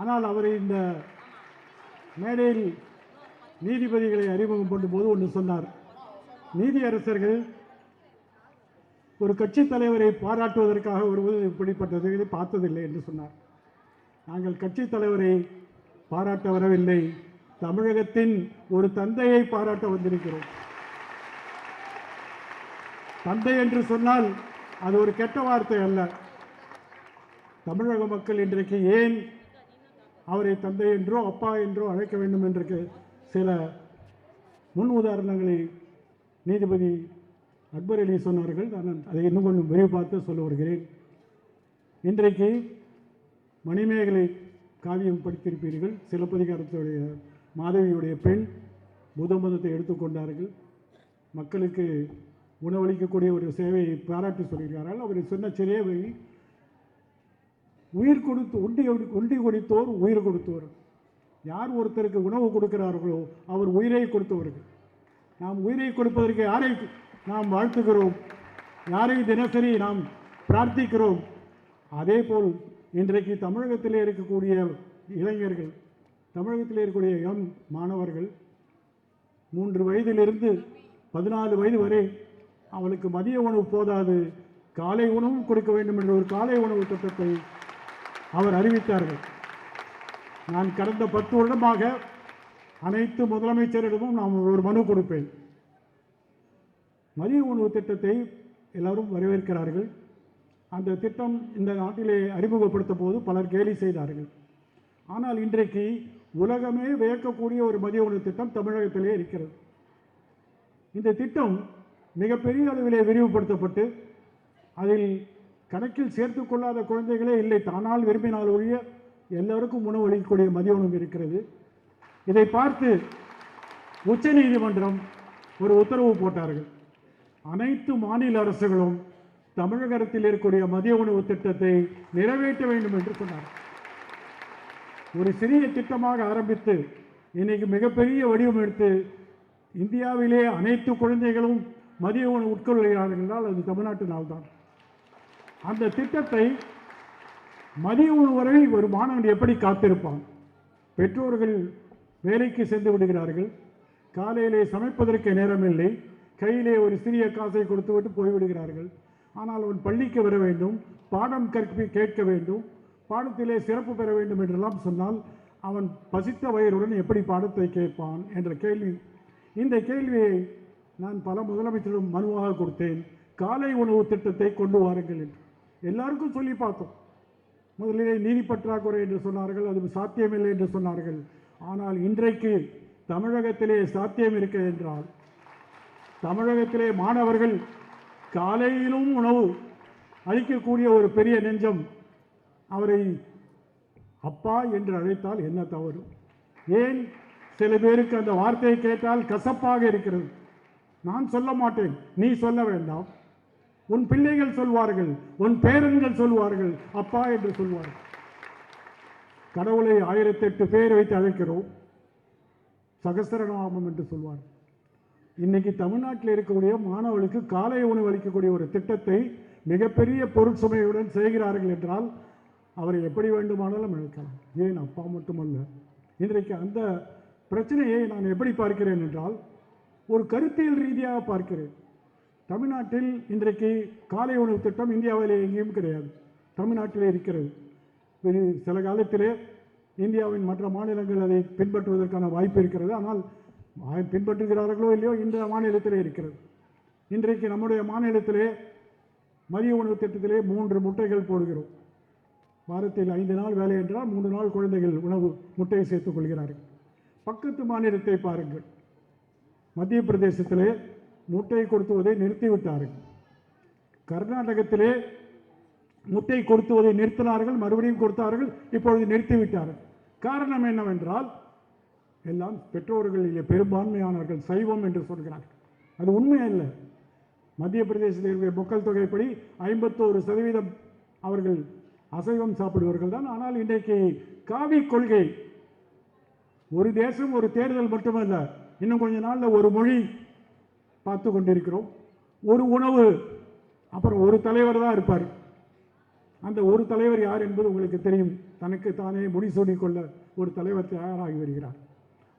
ஆனால் அவர் இந்த மேடையில் நீதிபதிகளை அறிமுகம் பண்ணும்போது ஒன்று சொன்னார். நீதியரசர்கள் ஒரு கட்சி தலைவரை பாராட்டுவதற்காக வருவது இப்படிப்பட்டது பார்த்ததில்லை என்று சொன்னார். நாங்கள் கட்சி தலைவரை பாராட்ட வரவில்லை. தமிழகத்தின் ஒரு தந்தையை பாராட்ட வந்திருக்கிறோம். தந்தை என்று சொன்னால் அது ஒரு கெட்ட வார்த்தை அல்ல. தமிழக மக்கள் இன்றைக்கு ஏன் அவரை தந்தை என்றோ அப்பா என்றோ அழைக்க வேண்டும் என்று சில முன் உதாரணங்களை நீதிபதி அக்பர் அலி சொன்னார்கள். நான் அதை இன்னும் கொஞ்சம் விரிவுபார்த்து சொல்ல வருகிறேன். இன்றைக்கு மணிமேகலை காவியம் படித்திருப்பீர்கள். சிலப்பதிகாரத்துடைய மாதவியுடைய பெண் புத மதத்தை எடுத்துக்கொண்டார்கள் மக்களுக்கு உணவளிக்கக்கூடிய ஒரு சேவையை பாராட்டி சொல்கிறார்கள். அவர் சொன்ன வழி உயிர் கொடுத்து உண்டி உண்டி கொடுத்தோர் உயிர் கொடுத்தோர் யார் ஒருத்தருக்கு உணவு கொடுக்கிறார்களோ அவர் உயிரை கொடுத்தவர்கள். நாம் உயிரை கொடுப்பதற்கு யாரை நாம் வாழ்த்துகிறோம். யாரை தினசரி நாம் பிரார்த்திக்கிறோம். அதே போல் இன்றைக்கு தமிழகத்தில் இருக்கக்கூடிய இளைஞர்கள் தமிழகத்தில் இருக்கக்கூடிய இளம் மாணவர்கள் மூன்று வயதிலிருந்து பதினாலு வயது வரை அவளுக்கு மதிய உணவு போதாது காலை உணவும் கொடுக்க வேண்டும் என்ற ஒரு காலை உணவு திட்டத்தை அவர் அறிவித்தார்கள். நான் கடந்த பத்து வருடமாக அனைத்து முதலமைச்சரிடமும் நான் ஒரு மனு கொடுப்பேன். மதிய உணவு திட்டத்தை எல்லாரும் வரவேற்கிறார்கள். அந்த திட்டம் இந்த நாட்டிலே அறிமுகப்படுத்த போது பலர் கேலி செய்தார்கள். ஆனால் இன்றைக்கு உலகமே வியக்கக்கூடிய ஒரு மதிய உணவு திட்டம் தமிழகத்திலே இருக்கிறது. இந்த திட்டம் மிகப்பெரிய அளவிலே விரிவுபடுத்தப்பட்டு அதில் கணக்கில் சேர்த்து கொள்ளாத குழந்தைகளே இல்லை. தானால் விரும்பினால் ஒழிய எல்லோருக்கும் உணவு அளிக்கக்கூடிய மதிய உணவு இருக்கிறது. இதை பார்த்து உச்ச நீதிமன்றம் ஒரு உத்தரவு போட்டார்கள். அனைத்து மாநில அரசுகளும் தமிழகத்தில் இருக்கக்கூடிய மதிய உணவு திட்டத்தை நிறைவேற்ற வேண்டும் என்று சொன்னார் ஒரு சிறிய திட்டமாக ஆரம்பித்து இன்னைக்கு மிகப்பெரிய வடிவம் எடுத்து இந்தியாவிலே அனைத்து குழந்தைகளும் மதிய உணவு உட்கொள்கிறார்கள் என்றால் அது தமிழ்நாட்டு நாள்தான் அந்த திட்டத்தை மதிய உணவு வரை ஒரு மாணவன் எப்படி காத்திருப்பான்? பெற்றோர்கள் வேலைக்கு சென்று விடுகிறார்கள். காலையிலே சமைப்பதற்கு நேரமில்லை. கையிலே ஒரு சிறிய காசை கொடுத்துவிட்டு போய்விடுகிறார்கள். ஆனால் அவன் பள்ளிக்கு வர வேண்டும். பாடம் கற்பி கேட்க வேண்டும். பாடத்திலே சிறப்பு பெற வேண்டும் என்றெல்லாம் சொன்னால் அவன் பசித்த வயருடன் எப்படி பாடத்தை கேட்பான் என்ற கேள்வி. இந்த கேள்வியை நான் பல முதலமைச்சரும் மனுவாக கொடுத்தேன். காலை உணவு திட்டத்தை கொண்டு வாருங்கள் என்று. எல்லாருக்கும் சொல்லி பார்த்தோம். முதலிலே நீதி பற்றாக்குறை என்று சொன்னார்கள் அது சாத்தியமில்லை என்று சொன்னார்கள். ஆனால் இன்றைக்கு தமிழகத்திலே சாத்தியம் இருக்க என்றால் தமிழகத்திலே மாணவர்கள் காலையிலும் உணவு அளிக்கக்கூடிய ஒரு பெரிய நெஞ்சம் அவரை அப்பா என்று அழைத்தால் என்ன தவறு? ஏன் சில பேருக்கு அந்த வார்த்தையை கேட்டால் கசப்பாக இருக்கிறது? நான் சொல்ல மாட்டேன். நீ சொல்ல வேண்டாம். உன் பிள்ளைகள் சொல்வார்கள் உன் பேரன்கள் சொல்வார்கள் அப்பா என்று சொல்வார்கள். கடவுளை ஆயிரத்தெட்டு பேர் வைத்து அழைக்கிறோம். சகசரநாமம் என்று சொல்வார் இன்னைக்கு தமிழ்நாட்டில் இருக்கக்கூடிய மாணவர்களுக்கு காலை உணவு அளிக்கக்கூடிய ஒரு திட்டத்தை மிகப்பெரிய பொருட்சுமையுடன் செய்கிறார்கள் என்றால் அவரை எப்படி வேண்டுமானாலும் அழைக்கலாம். ஏன் அப்பா மட்டுமல்ல? இன்றைக்கு அந்த பிரச்சனையை நான் எப்படி பார்க்கிறேன் என்றால் ஒரு கருத்தியல் ரீதியாக பார்க்கிறேன். தமிழ்நாட்டில் இன்றைக்கு காலை உணவு திட்டம் இந்தியாவிலே எங்கேயும் கிடையாது. தமிழ்நாட்டிலே இருக்கிறது. இது சில காலத்திலே இந்தியாவின் மற்ற மாநிலங்கள் அதை பின்பற்றுவதற்கான வாய்ப்பு இருக்கிறது. ஆனால் பின்பற்றுகிறார்களோ இல்லையோ இந்த மாநிலத்திலே இருக்கிறது. இன்றைக்கு நம்முடைய மாநிலத்திலே மதிய உணவு திட்டத்திலே மூன்று முட்டைகள் போடுகிறோம். வாரத்தில் ஐந்து நாள் வேலை என்றால் மூன்று நாள் குழந்தைகள் உணவு முட்டையை சேர்த்துக் கொள்கிறார்கள். பக்கத்து மாநிலத்தை பாருங்கள். மத்திய பிரதேசத்திலே முட்டை கொடுத்துவதை நிறுத்திவிட்டார்கள். கர்நாடகத்திலே முட்டை கொடுத்துவதை நிறுத்தினார்கள் மறுபடியும் கொடுத்தார்கள் இப்பொழுது நிறுத்திவிட்டார்கள். காரணம் என்னவென்றால் எல்லாம் பெற்றோர்களிலே பெரும்பான்மையானவர்கள் சைவம் என்று சொல்கிறார்கள். அது உண்மை அல்ல மத்திய பிரதேசத்தில் இருக்கிற மக்கள் தொகைப்படி ஐம்பத்தோரு சதவீதம் அவர்கள் அசைவம் சாப்பிடுவார்கள் தான். ஆனால் இன்றைக்கு காவி கொள்கை ஒரு தேசம் ஒரு தேர்தல் மட்டுமல்ல இன்னும் கொஞ்ச நாளில் ஒரு மொழி பார்த்து கொண்டிருக்கிறோம். ஒரு உணவு. அப்புறம் ஒரு தலைவர் தான் இருப்பார். அந்த ஒரு தலைவர் யார் என்பது உங்களுக்கு தெரியும். தனக்கு தானே முடிசூடிக்கொள்ள ஒரு தலைவர் தயாராகி வருகிறார்.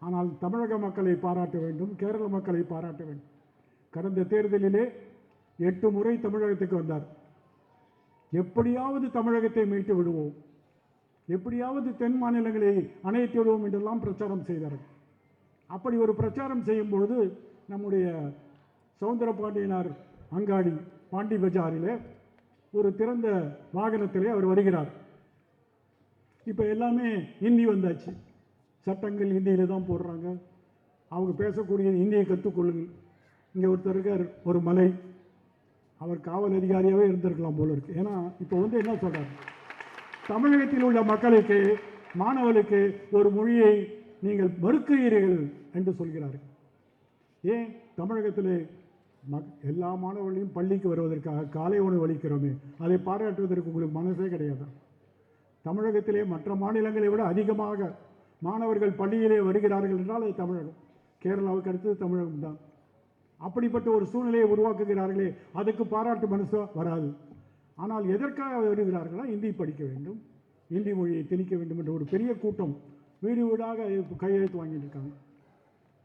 ஆனால் தமிழக மக்களை பாராட்ட வேண்டும் கேரள மக்களை பாராட்ட வேண்டும். கடந்த தேர்தலிலே எட்டு முறை தமிழகத்துக்கு வந்தார். எப்படியாவது தமிழகத்தை மீட்டு விடுவோம். எப்படியாவது தென் மாநிலங்களை அணைத்து விடுவோம் என்றெல்லாம் பிரச்சாரம் செய்தார்கள். அப்படி ஒரு பிரச்சாரம் செய்யும் பொழுது நம்முடைய சவுந்தர பாண்டியனார் அங்காடி பாண்டி பஜாரிலே ஒரு திறந்த வாகனத்திலே அவர் வருகிறார். இப்போ எல்லாமே ஹிந்தி வந்தாச்சு. சட்டங்கள் ஹிந்தியில் தான் போடுறாங்க. அவங்க பேசக்கூடிய ஹிந்தியை கற்றுக்கொள்ளுங்கள். இங்கே ஒருத்தர் இருக்கார் ஒரு மலை. அவர் காவல் அதிகாரியாகவே இருந்திருக்கலாம் போல இருக்குது ஏன்னா இப்போ வந்து என்ன சொல்கிறார் தமிழகத்தில் உள்ள மக்களுக்கு மாணவர்களுக்கு ஒரு மொழியை நீங்கள் மறுக்கிறீர்கள் என்று சொல்கிறார்கள். ஏன்? தமிழகத்தில் எல்லா மாணவர்களையும் பள்ளிக்கு வருவதற்காக காலை உணவு அளிக்கிறோமே. அதை பாராட்டுவதற்கு உங்களுக்கு மனசே கிடையாது. தமிழகத்திலே மற்ற மாநிலங்களை விட அதிகமாக மாணவர்கள் பள்ளியிலே வருகிறார்கள் என்றால் அது தமிழகம். கேரளாவுக்கு அடுத்தது தமிழகம் தான். அப்படிப்பட்ட ஒரு சூழ்நிலையை உருவாக்குகிறார்களே அதுக்கு பாராட்டு மனசோ வராது. ஆனால் எதற்காக வருகிறார்களா இந்தி படிக்க வேண்டும் இந்தி மொழியை திணிக்க வேண்டும் என்ற ஒரு பெரிய கூட்டம் வீடு வீடாக கையெழுத்து வாங்கிட்டு இருக்காங்க.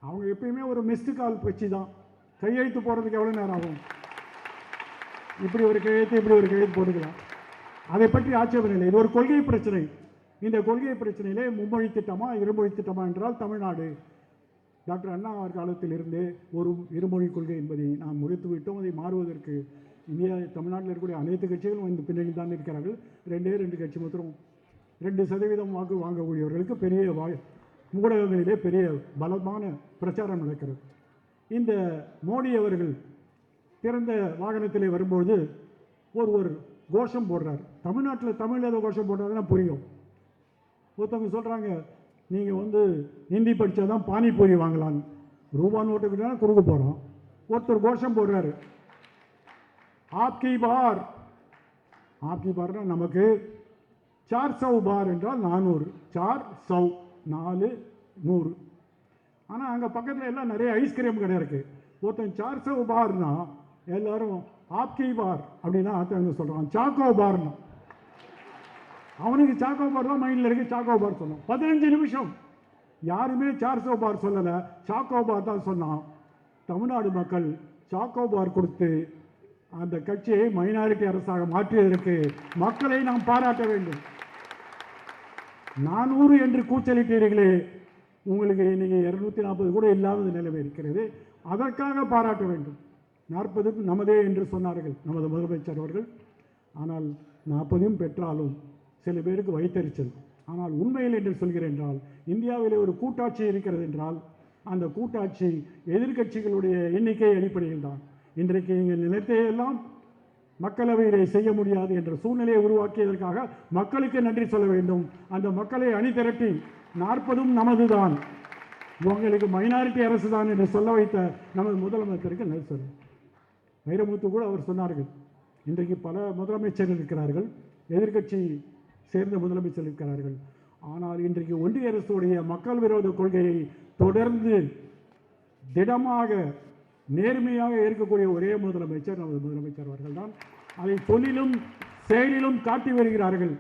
அவங்க எப்பயுமே ஒரு மிஸ்டு கால் வச்சு தான். கையெழுத்து போடுறதுக்கு எவ்வளோ நேரம் ஆகும்? இப்படி ஒரு கையெழுத்து இப்படி ஒரு கையெழுத்து போட்டுக்கலாம். அதை பற்றி ஆட்சேபனை இல்லை. இது ஒரு கொள்கை பிரச்சனை. இந்த கொள்கை பிரச்சனையிலே மும்மொழி திட்டமா இருமொழி திட்டமா என்றால் தமிழ்நாடு. டாக்டர் அண்ணா அவர் காலத்திலிருந்தே ஒரு இருமொழி கொள்கை என்பதை நாம் முடித்து விட்டோம். அதை மாறுவதற்கு இந்தியா தமிழ்நாட்டில் இருக்கக்கூடிய அனைத்து கட்சிகளும் இந்த பின்னணியில் தான் இருக்கிறார்கள். ரெண்டே ரெண்டு கட்சி மாத்திரம். ரெண்டு சதவீதம் வாக்கு வாங்கக்கூடியவர்களுக்கு பெரிய வாய் ஊடகங்களிலே பெரிய பலமான பிரச்சாரம் நடக்கிறது. இந்த மோடி அவர்கள் திறந்த வாகனத்திலே வரும்போது ஒரு ஒரு கோஷம் போடுறார். தமிழ்நாட்டில் தமிழ் ஏதோ கோஷம் போடுறாருன்னா புரியும். ஒருத்தவங்க சொல்கிறாங்க நீங்கள் வந்து ஹிந்தி படித்தா தான் பானிபூரி வாங்கலாம் ரூபா நோட்டுக்கு தான் கொடுக்க போகிறோம் ஒருத்தர் கோஷம் போடுறாரு. ஆப்கி பார். ஆப்கி பார்னா நமக்கு சார் சவ் பார் என்றால் நானூறு. சார் சவ் நாலு நூறு. ஆனால் அங்கே பக்கத்தில் எல்லாம் நிறைய ஐஸ்கிரீம் கடை இருக்குது ஒருத்தன் சார் பார்னா எல்லோரும் ஆப்கி பார் அப்படின்னா ஒருத்தவங்க சொல்கிறான் சாக்கோ பார்னா அவனுக்கு சாக்கோ பார் தான் மைண்டில் இருக்குது சாக்கோ பார் சொன்னான். பதினஞ்சு நிமிஷம். யாருமே சார்சோ பார் சொல்லலை. சாக்கோ பார் தான் சொன்னான். தமிழ்நாடு மக்கள் சாக்கோ பார் கொடுத்து அந்த கட்சியை மைனாரிட்டி அரசாக மாற்றியதற்கு மக்களை நாம் பாராட்ட வேண்டும். நானூறு என்று கூச்சலிட்டீர்களே உங்களுக்கு இன்றைக்கி இரநூத்தி நாற்பது கூட இல்லாத நிலைமை இருக்கிறது. அதற்காக பாராட்ட வேண்டும். நாற்பதுக்கு நமதே என்று சொன்னார்கள் நமது முதலமைச்சர் அவர்கள். ஆனால் நாற்பதையும் பெற்றாலும் சில பேருக்கு வைத்தறிச்சல் ஆனால் உண்மையில் என்று சொல்கிறேன் என்றால் இந்தியாவிலே ஒரு கூட்டாட்சி இருக்கிறது என்றால் அந்த கூட்டாட்சி எதிர்க்கட்சிகளுடைய எண்ணிக்கை அடிப்படையில் தான். இன்றைக்கு நீங்கள் நினைத்தையெல்லாம் மக்களவையிலே செய்ய முடியாது என்ற சூழ்நிலையை உருவாக்கியதற்காக மக்களுக்கு நன்றி சொல்ல வேண்டும். அந்த மக்களை அணி திரட்டி நாற்பதும் நமதுதான். உங்களுக்கு மைனாரிட்டி அரசு தான் என்று சொல்ல வைத்த நமது முதலமைச்சருக்கு நன்றி சொல்லும் வைரமுத்து கூட அவர் சொன்னார்கள் இன்றைக்கு பல முதலமைச்சர்கள் இருக்கிறார்கள் எதிர்கட்சி சேர்ந்த முதலமைச்சர் இருக்கிறார்கள். ஆனால் இன்றைக்கு ஒன்றிய அரசுடைய மக்கள் விரோத கொள்கையை தொடர்ந்து திடமாக நேர்மையாக இருக்கக்கூடிய ஒரே முதலமைச்சர் நமது முதலமைச்சர் அவர்கள்தான். அதை சொல்லிலும் செயலிலும் காட்டி வருகிறார்கள்.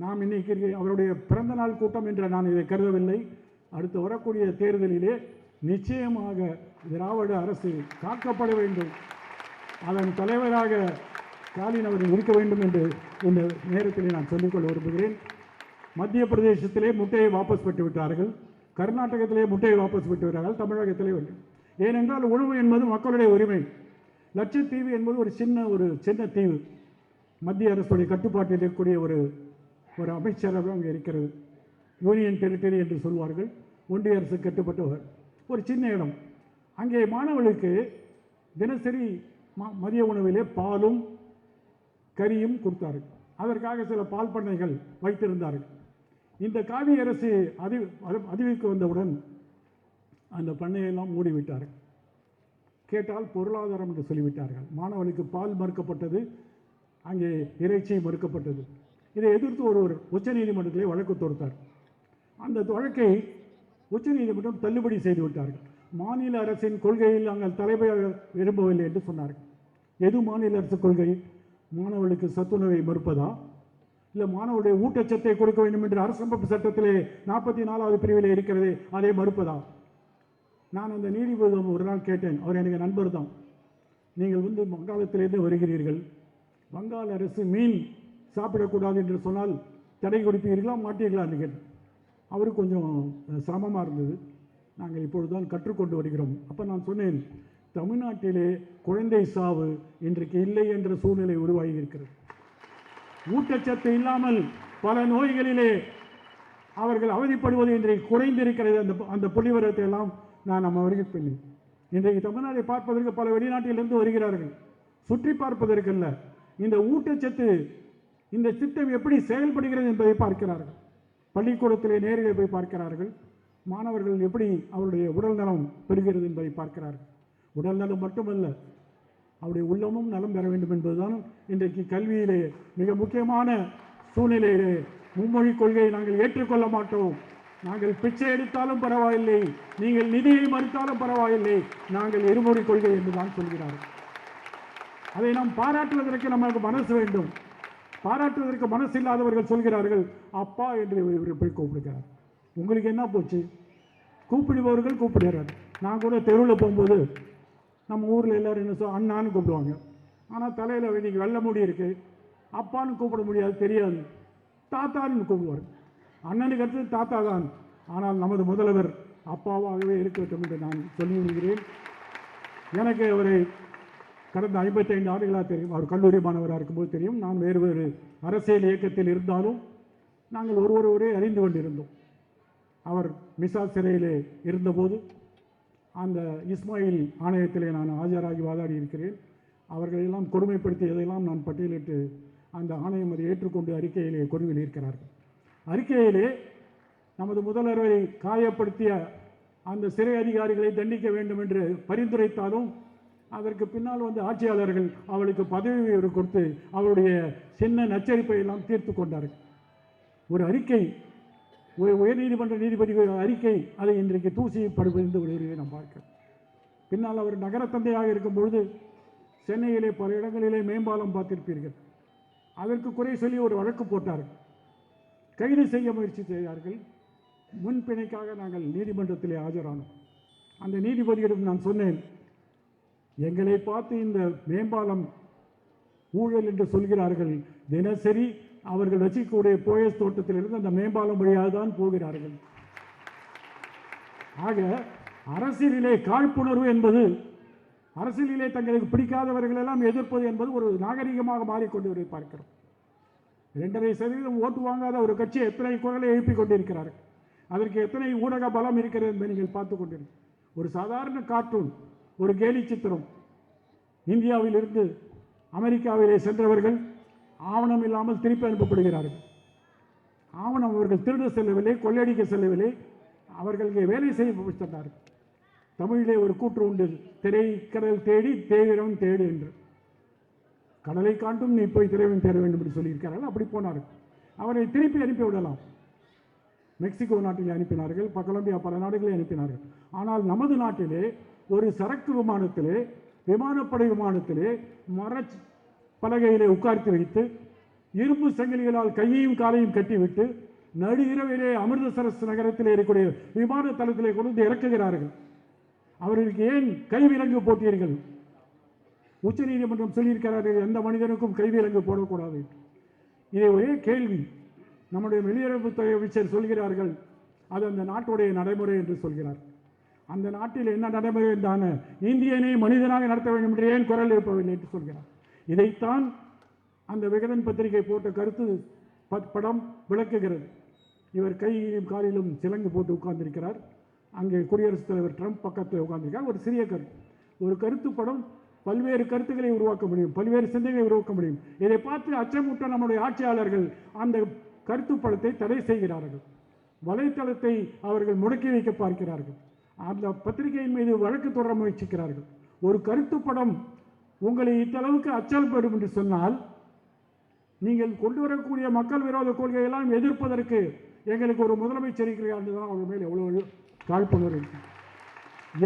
நாம் இன்னைக்கு அவருடைய பிறந்த நாள் கூட்டம் என்று நான் இதை கருதவில்லை. அடுத்து வரக்கூடிய தேர்தலிலே நிச்சயமாக திராவிட அரசு காக்கப்பட வேண்டும். அதன் தலைவராக ஸ்டாலின் அவர்கள் இருக்க வேண்டும் என்று இந்த நேரத்தில் நான் சொல்லிக்கொள்ள விரும்புகிறேன். மத்திய பிரதேசத்திலே முட்டையை வாபஸ் பெற்று விட்டார்கள். கர்நாடகத்திலே முட்டையை வாபஸ் பெற்று விட்டார்கள். தமிழகத்திலே வேண்டும் ஏனென்றால் உணவு என்பது மக்களுடைய உரிமை. லட்சத்தீவு என்பது ஒரு சின்ன ஒரு சின்ன தீவு மத்திய அரசுடைய கட்டுப்பாட்டில் இருக்கக்கூடிய ஒரு ஒரு அமைச்சரவை அங்கே இருக்கிறது. யூனியன் டெரிட்டரி என்று சொல்வார்கள். ஒன்றிய அரசு கட்டுப்பட்டவர். ஒரு சின்ன இடம். அங்கே மாணவர்களுக்கு தினசரி ம- மதிய உணவிலே பாலும் கறியும் கொடுத்தார்கள். அதற்காக சில பால் பண்ணைகள் வைத்திருந்தார்கள். இந்த காவி அரசு அறி அறி- அறிவிக்கு வந்தவுடன் அந்த பண்ணையெல்லாம் மூடிவிட்டார்கள். கேட்டால் பொருளாதாரம் என்று சொல்லிவிட்டார்கள். மாணவனுக்கு பால் மறுக்கப்பட்டது. அங்கே இறைச்சி மறுக்கப்பட்டது. இதை எதிர்த்து ஒருவர் உச்சநீதிமன்றத்திலே வழக்கு தொடுத்தார். அந்த வழக்கை உச்சநீதிமன்றம் தள்ளுபடி செய்து விட்டார்கள். மாநில அரசின் கொள்கையில் நாங்கள் தலைமையாக விரும்பவில்லை என்று சொன்னார்கள். எது மாநில அரசு கொள்கை? மாணவர்களுக்கு சத்துணவை மறுப்பதா? இல்லை மாணவருடைய ஊட்டச்சத்தை கொடுக்க வேண்டும் என்று அரசமைப்பு சட்டத்திலே நாற்பத்தி நாலாவது பிரிவில் இருக்கிறது அதை மறுப்பதா? நான் அந்த நீதிபதி ஒரு நாள் கேட்டேன். அவர் எனக்கு நண்பர் தான். நீங்கள் வந்து வங்காளத்திலிருந்து வருகிறீர்கள். வங்காள அரசு மீன் சாப்பிடக்கூடாது என்று சொன்னால் தடை கொடுப்பீர்களா மாட்டீர்களா என்று கேட்டேன். அவருக்கு கொஞ்சம் சிரமமாக இருந்தது. நாங்கள் இப்பொழுதுதான் கற்றுக்கொண்டு வருகிறோம். அப்போ நான் சொன்னேன் தமிழ்நாட்டிலே குழந்தை சாவு இன்றைக்கு இல்லை என்ற சூழ்நிலை உருவாகி இருக்கிறது. ஊட்டச்சத்து இல்லாமல் பல நோய்களிலே அவர்கள் அவதிப்படுவது இன்றைக்கு குறைந்திருக்கிறது. அந்த அந்த புள்ளிவரத்தை எல்லாம் நான் நம்ம வருகிறேன் இன்றைக்கு தமிழ்நாட்டை பார்ப்பதற்கு பல வெளிநாட்டிலிருந்து வருகிறார்கள். சுற்றி பார்ப்பதற்கல்ல. இந்த ஊட்டச்சத்து இந்த திட்டம் எப்படி செயல்படுகிறது என்பதை பார்க்கிறார்கள். பள்ளிக்கூடத்திலே நேரிலே போய் பார்க்கிறார்கள். மாணவர்கள் எப்படி அவருடைய உடல் நலம் பெறுகிறது என்பதை பார்க்கிறார்கள். உடல் நலம் மட்டுமல்ல அவருடைய உள்ளமும் நலம் பெற வேண்டும் என்பதுதான் இன்றைக்கு கல்வியிலே மிக முக்கியமான சூழ்நிலையிலே மும்மொழி கொள்கையை நாங்கள் ஏற்றுக்கொள்ள மாட்டோம். நாங்கள் பிச்சை எடுத்தாலும் பரவாயில்லை நீங்கள் நிதியை மறுத்தாலும் பரவாயில்லை நாங்கள் இருமொழி கொள்கை என்றுதான் சொல்கிறார்கள். அதை நாம் பாராட்டுவதற்கு நமக்கு மனசு வேண்டும். பாராட்டுவதற்கு மனசு இல்லாதவர்கள் சொல்கிறார்கள் அப்பா என்று இவர் போய் கூப்பிடுகிறார். உங்களுக்கு என்ன போச்சு? கூப்பிடுபவர்கள் கூப்பிடுகிறார் நான் கூட தெருவில் போகும்போது நம்ம ஊரில் எல்லோரும் என்ன சொல் அண்ணான்னு கூப்பிடுவாங்க. ஆனால் தலையில் இன்றைக்கி வெள்ள முடி இருக்குது அப்பான்னு கூப்பிட முடியாது தெரியாது. தாத்தான்னு கூப்பிடுவார். அண்ணனுக்கு அடுத்தது தாத்தா தான். ஆனால் நமது முதல்வர் அப்பாவாகவே இருக்க வேண்டும் என்று நான் சொல்லி வருகிறேன் எனக்கு அவரை கடந்த ஐம்பத்தைந்து ஆண்டுகளாக தெரியும். அவர் கல்லூரி மாணவராக இருக்கும்போது தெரியும். நான் வேறு வேறு அரசியல் இயக்கத்தில் இருந்தாலும் நாங்கள் ஒருவர் ஒரே அறிந்து கொண்டிருந்தோம். அவர் மிசா சிறையிலே இருந்தபோது அந்த இஸ்மாயில் ஆணையத்திலே நான் ஆஜராகி வாதாடி இருக்கிறேன். அவர்களெல்லாம் கொடுமைப்படுத்தியதையெல்லாம் நான் பட்டியலிட்டு அந்த ஆணையம் அதை ஏற்றுக்கொண்டு அறிக்கையிலே கொண்டு இருக்கிறார்கள். அறிக்கையிலே நமது முதல்வரை காயப்படுத்திய அந்த சிறை அதிகாரிகளை தண்டிக்க வேண்டும் என்று பரிந்துரைத்தாலும் அதற்கு பின்னால் வந்து ஆட்சியாளர்கள் அவளுக்கு பதவி உயர்வு கொடுத்து அவருடைய சின்ன நச்சரிப்பை எல்லாம் தீர்த்து கொண்டார்கள். ஒரு அறிக்கை உயர்நீதிமன்ற நீதிபதிகள் அறிக்கை அதை இன்றைக்கு தூசி படுபறிந்து வருவதை நாம் பார்க்கிறோம். பின்னால் அவர் நகரத்தந்தையாக இருக்கும் பொழுது சென்னையிலே பல இடங்களிலே மேம்பாலம் பார்த்திருப்பீர்கள். அதற்கு குறை சொல்லி ஒரு வழக்கு போட்டார்கள். கைது செய்ய முயற்சி செய்தார்கள். முன்பிணைக்காக நாங்கள் நீதிமன்றத்திலே ஆஜரானோம். அந்த நீதிபதியிடம் நான் சொன்னேன் எங்களை பார்த்து இந்த மேம்பாலம் ஊழல் என்று சொல்கிறார்கள். தினசரி அவர்கள் வச்சிக்கூடிய போயஸ் தோட்டத்திலிருந்து அந்த மேம்பாலம் வழியாக தான் போகிறார்கள். ஆக அரசியலிலே காழ்ப்புணர்வு என்பது அரசியலிலே தங்களுக்கு பிடிக்காதவர்கள் எல்லாம் எதிர்ப்பது என்பது ஒரு நாகரிகமாக மாறிக்கொண்டு பார்க்கிறோம். இரண்டரை சதவீதம் ஓட்டு வாங்காத ஒரு கட்சி எத்தனை குரலை எழுப்பி கொண்டிருக்கிறார்கள்? அதற்கு எத்தனை ஊடக பலம் இருக்கிறது என்பதை நீங்கள் பார்த்து கொண்டிருக்கிறீர்கள் ஒரு சாதாரண கார்ட்டூன் ஒரு கேலி சித்திரம். இந்தியாவிலிருந்து அமெரிக்காவிலே சென்றவர்கள் ஆவணம் இல்லாமல் திருப்பி அனுப்பப்படுகிறார்கள். ஆவணம் அவர்கள் திருட செல்லவில்லை கொள்ளையடிக்க செல்லவில்லை. அவர்களுக்கு வேலை செய்ய சென்றார்கள் தமிழிலே ஒரு கூற்று உண்டு திரை கடல் தேடி தேவிரம் தேடு என்று. கடலை காட்டும் நீ போய் திரைவன் தேட வேண்டும் என்று சொல்லியிருக்கிறார்கள். அப்படி போனார்கள். அவரை திருப்பி அனுப்பி விடலாம். மெக்சிகோ நாட்டிலே அனுப்பினார்கள் கொலம்பியா பல நாடுகளை அனுப்பினார்கள். ஆனால் நமது நாட்டிலே ஒரு சரக்கு விமானத்திலே விமானப்படை விமானத்திலே மர பலகையிலே உட்கார்த்து வைத்து இரும்பு சங்கிலிகளால் கையையும் காலையும் கட்டிவிட்டு நடு இரவிலே அமிர்தசரஸ் நகரத்தில் இருக்கக்கூடிய விமான தளத்திலே கொண்டு வந்து இறக்குகிறார்கள். அவர்களுக்கு ஏன் கைவிலங்கு போட்டீர்கள்? உச்சநீதிமன்றம் சொல்லியிருக்கிறார்கள் எந்த மனிதனுக்கும் கைவிலங்கு போடக்கூடாது. இதை ஒரே கேள்வி. நம்முடைய வெளியுறவுத்துறை அமைச்சர் சொல்கிறார்கள் அது அந்த நாட்டுடைய நடைமுறை என்று சொல்கிறார். அந்த நாட்டில் என்ன நடைமுறை என்றான இந்தியனை மனிதனாக நடத்த வேண்டும் என்று ஏன் குரல் எழுப்பவில்லை என்று சொல்கிறார். இதைத்தான் அந்த விகடன் பத்திரிகை போட்ட கருத்து படம் விளக்குகிறது. இவர் கையிலும் காலிலும் சிலங்கு போட்டு உட்கார்ந்திருக்கிறார். அங்கே குடியரசுத் தலைவர் ட்ரம்ப் பக்கத்தில் உட்கார்ந்திருக்கார் ஒரு சிறிய கருத்து. ஒரு கருத்து படம் பல்வேறு கருத்துக்களை உருவாக்க முடியும். பல்வேறு சிந்தனைகளை உருவாக்க முடியும். இதை பார்த்து அச்சமுட்ட நம்முடைய ஆட்சியாளர்கள் அந்த கருத்து படத்தை தடை செய்கிறார்கள். வலைத்தளத்தை அவர்கள் முடக்கி வைக்க பார்க்கிறார்கள். அந்த பத்திரிகையின் மீது வழக்கு தொடர முயற்சிக்கிறார்கள். ஒரு கருத்து படம் உங்களை இத்தளவுக்கு அச்சல்படும் என்று சொன்னால் நீங்கள் கொண்டு வரக்கூடிய மக்கள் விரோத கொள்கையெல்லாம் எதிர்ப்பதற்கு எங்களுக்கு ஒரு முதலமைச்சர் இருக்கிறார் அவங்க மேல் எவ்வளோ காழ்ப்புணர்வு இருக்கு.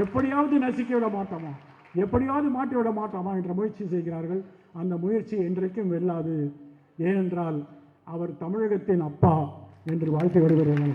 எப்படியாவது நசிக்க விட மாட்டோமா? எப்படியாவது மாட்டி விட மாட்டோமா என்ற முயற்சி செய்கிறார்கள். அந்த முயற்சி என்றைக்கும் வெல்லாது. ஏனென்றால் அவர் தமிழகத்தின் அப்பா என்று வாழ்த்து விடுகிறேன்